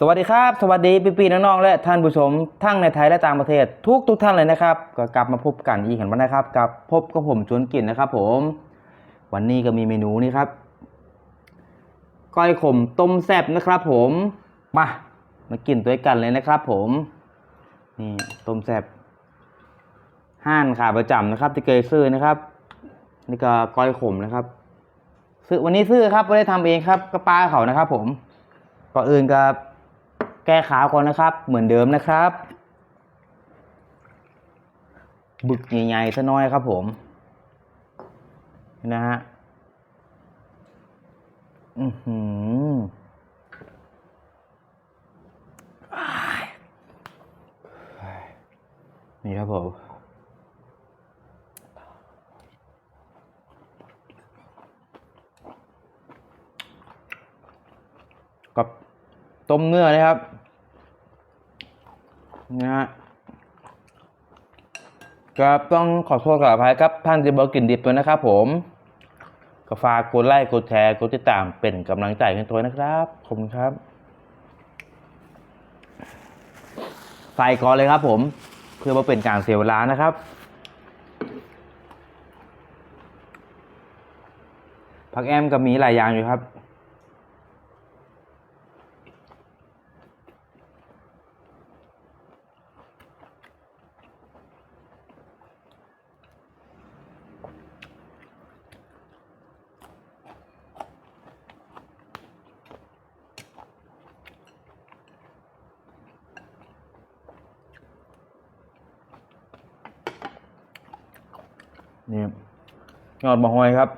สวัสดีครับ สวัสดีพี่ปีๆน้องๆและท่านผู้ชมทั้งในไทยและต่างประเทศ ทุกทุกท่านเลยนะครับ ก็กลับมาพบกันอีกเห็นวันนะครับกับพบกับผมชวนกินนะครับ ผม วันนี้ก็มีเมนูนี้ครับก้อยขมต้มแซ่บนะครับ ผมมามากินด้วยกันเลยนะครับ ผมนี่ต้มแซ่บห้านขาประจำนะครับ ที่เคยซื้อนะครับ นี่ก็ก้อยขมนะครับซื้อวันนี้ซื้อครับไม่ได้ทำเองครับก็ปลาเขานะครับ ผมก่อนอื่นก็ แก้ขาวก่อนนะครับ เหมือนเดิมนะครับ บึกใหญ่ๆซะน้อยครับผมนะฮะอือหือนี่ครับผมกับ ต้มเนื้อนะครับนะฮะก็ต้องขอโทษกับอภัยครับท่านที่บอกกินดิบตัวนะครับ ผมก็ฝากกดไลค์กดแชร์กดติดตามเป็นกำลังใจให้ตัวนะครับขอบคุณครับ ใส่ก่อนเลยครับ ผมเพื่อว่าเป็นการเสียเวลานะครับผักแอมก็มีหลายอย่างอยู่ครับ นี่ยอดมะฮอยครับ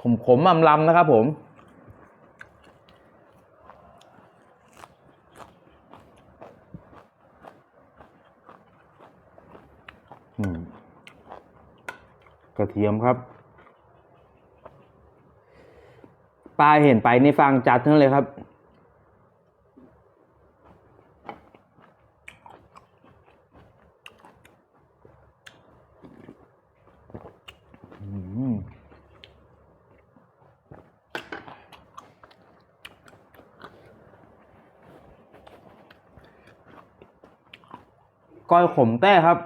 ขมขมอำลำนะครับผม กระเทียมครับ ปลาเห็นไปในฟังจัดทั้งเลยครับ อืม ก้อยขมแต้ครับ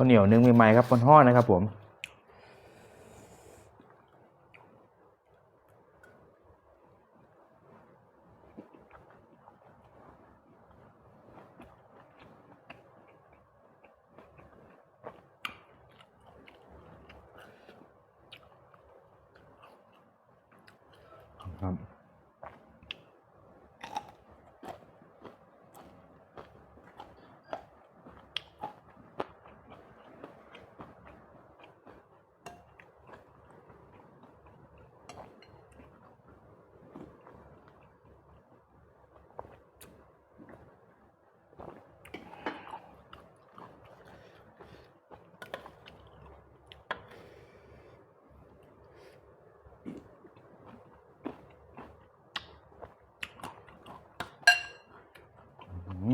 ข้าวเหนียวนึ่งใหม่ๆครับคนห่อนะครับผม ครับ อืม แซ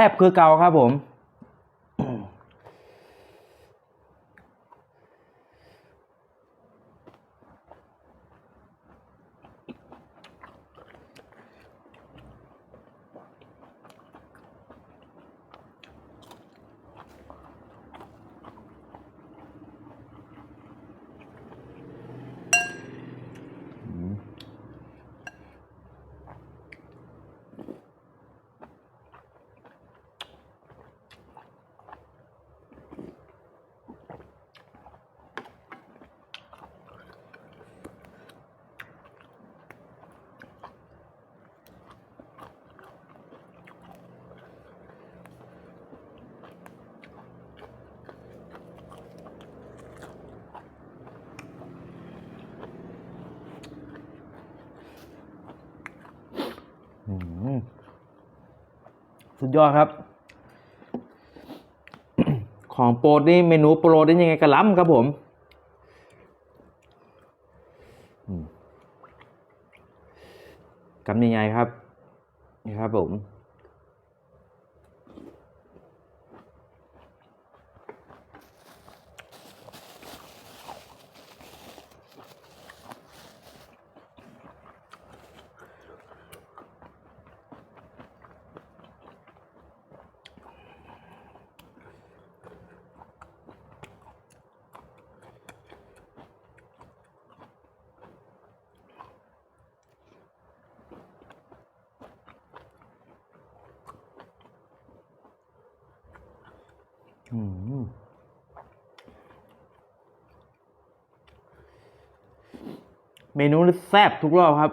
่บคือเก่าครับผม สุดยอดครับ ของโปรดนี่เมนูโปรดนี่ยังไงกระล้ำครับผมกำยังไงครับ นี่ครับผม เมนูนี่แซ่บทุกรอบครับ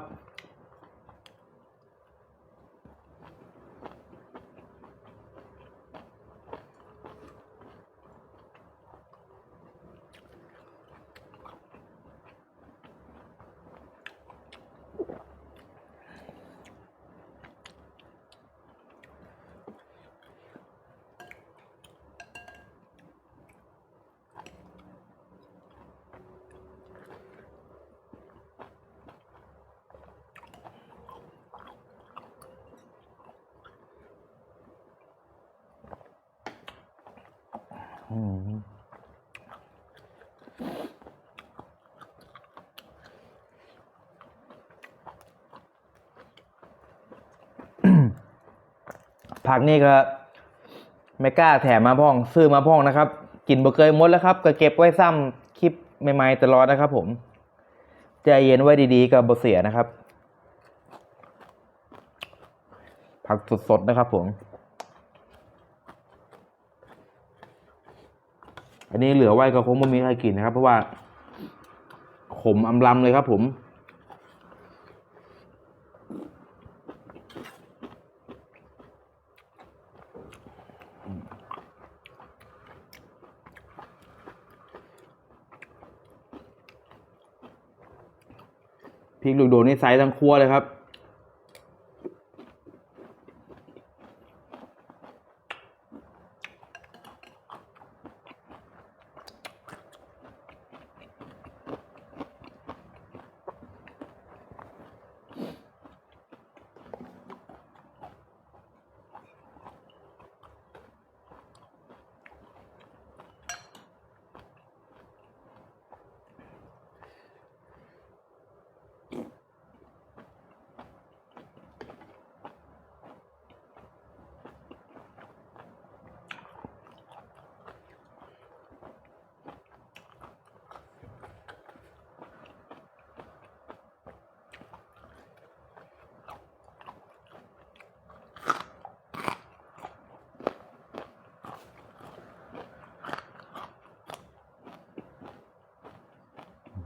ผักนี่ก็ไม่กล้าแถมมาพ่อง ซื้อมาพ่องนะครับ กินบ่เคยหมดแล้วครับ ก็เก็บไว้ซ้ำคลิปใหม่ๆตลอดนะครับผมใจเย็นไว้ดีๆกับบ่เสียนะครับ ผักสดๆนะครับผม อันนี้เหลือไว้ก็คงไม่มีใครกินนะครับ เพราะว่าขมอำลำเลยครับผมพริกลูกโดดนี่ไซส์ทั้งครัวเลยครับ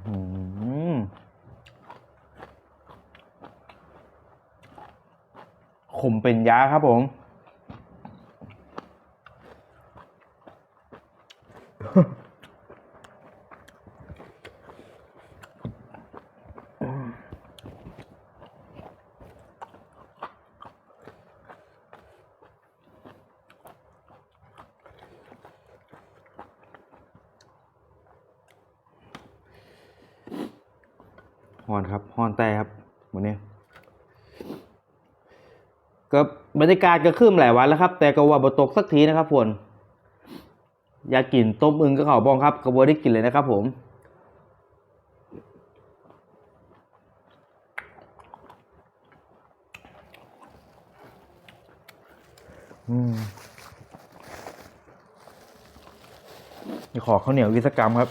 อืม ขมเป็นยาครับผมฮอนครับฮอนแต่ครับวันนี้ ก็บรรยากาศก็ขึ้นหลายวันแล้วครับ แต่ก็ว่าบ่ตกสักทีนะครับฝนอยากกินต้มอึงก็เขาบองครับก็บ่ได้กินเลยนะครับ ผมอืมขอข้าวเหนียววิศกรรมครับ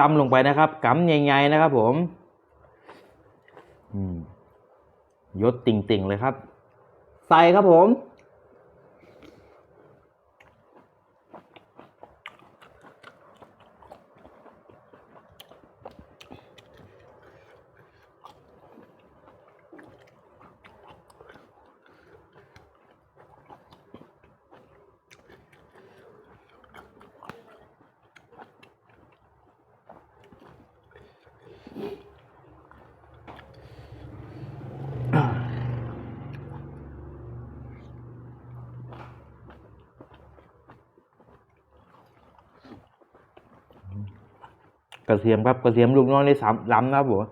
จำลงไปนะครับกำใหญ่ๆนะครับ ผมอืมยศติ่งๆเลยครับ ใส่ครับผม อ กระเทียมครับกระเทียมลูกน้องได้สามล้ำนะครับผม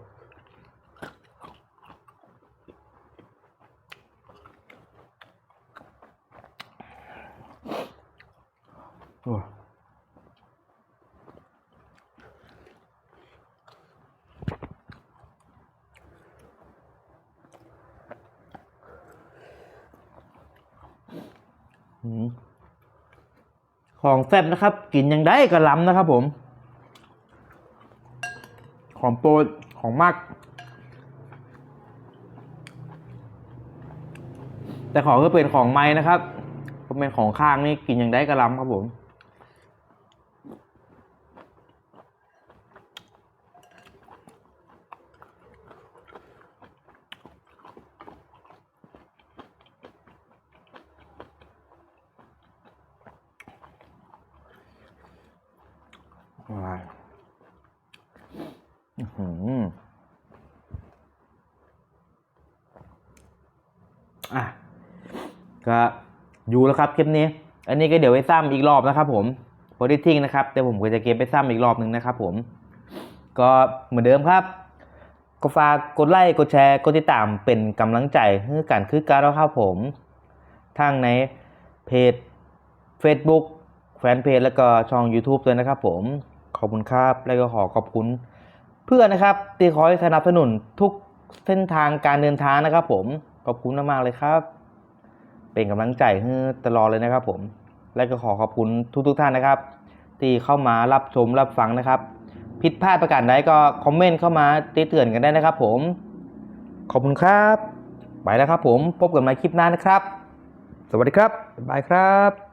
ของแซ่บนะครับ กินยังได้ก็ล้ำนะครับผม ของโปรของมาก แต่ของก็เป็นของไม้นะครับเป็นของข้างนี่กินอย่างได้กระลำครับผมว้าย อืมอะก็อยู่แล้วครับคลิปนี้ อันนี้ก็เดี๋ยวไปซ้ำอีกรอบนะครับ ผมโพดิทิ้งนะครับ แต่ผมก็จะเก็บไปซ้ำอีกรอบหนึ่งนะครับ ผม ก็เหมือนเดิมครับ ก็ฝากกดไลค์กดแชร์กดติดตามเป็นกำลังใจให้กันคือการแล้วครับผมทางในเพจ Facebook แฟนเพจแล้วก็ช่อง YouTube ด้วยนะครับผม ขอบคุณครับ แล้วก็ขอขอบคุณ เพื่อนนะครับที่คอยสนับสนุนทุกเส้นทางการเดินทางนะครับ ผมขอบคุณมากๆเลยครับ เป็นกำลังใจให้ตลอดเลยนะครับ ผม และก็ขอขอบคุณทุกๆท่านนะครับ ที่เข้ามารับชมรับฟังนะครับผิดพลาดประการใดก็คอมเมนต์เข้ามาติเตือนกันได้นะครับ ผม ขอบคุณครับไปแล้วครับ ผมพบกันใหม่คลิปหน้านะครับ สวัสดีครับบ๊ายบายครับ